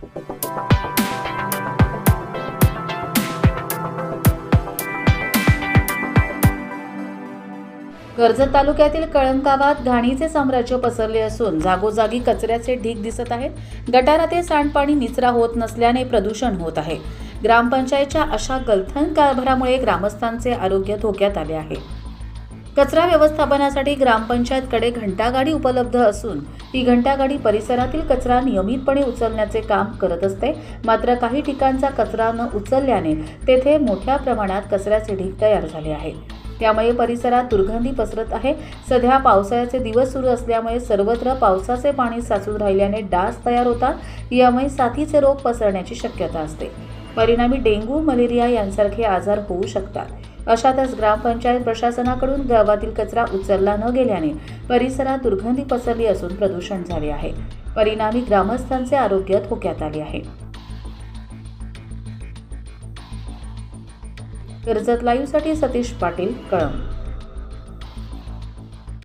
कर्जत तालुक्यातील कळंब गावात घाणीचे साम्राज्य पसरले असून जागोजागी कचऱ्याचे ढीग दिसत आहेत. गटारातील सांडपाणी निचरा होत नसल्याने प्रदूषण होत आहे. ग्रामपंचायतच्या अशा गलथन कारभारामुळे ग्रामस्थांचे आरोग्य धोक्यात आले आहे. कचरा व्यवस्थापनासाठी ग्रामपंचायतकडे घंटागाडी उपलब्ध असून ही घंटागाडी परिसरातील कचरा नियमितपणे उचलण्याचे काम करत असते. मात्र काही ठिकाणचा कचरा न उचलल्याने तेथे मोठ्या प्रमाणात कचऱ्याचे ढीग तयार झाले आहे. त्यामुळे परिसरात दुर्गंधी पसरत आहे. सध्या पावसाळ्याचे दिवस सुरू असल्यामुळे सर्वत्र पावसाचे पाणी साचून राहिल्याने डास तयार होतात. यामुळे साथीचे रोग पसरण्याची शक्यता असते. परिणामी डेंग्यू मलेरिया यांसारखे आजार होऊ शकतात. अशातच ग्रामपंचायत प्रशासनाकडून गावातील कचरा उचलला न गेल्याने परिसरात दुर्गंधी पसरली असून प्रदूषण झाले आहे. परिणामी ग्रामस्थांचे आरोग्य धोक्यात आले आहे. कर्जत लाईव्हसाठी सतीश पाटील कळंब.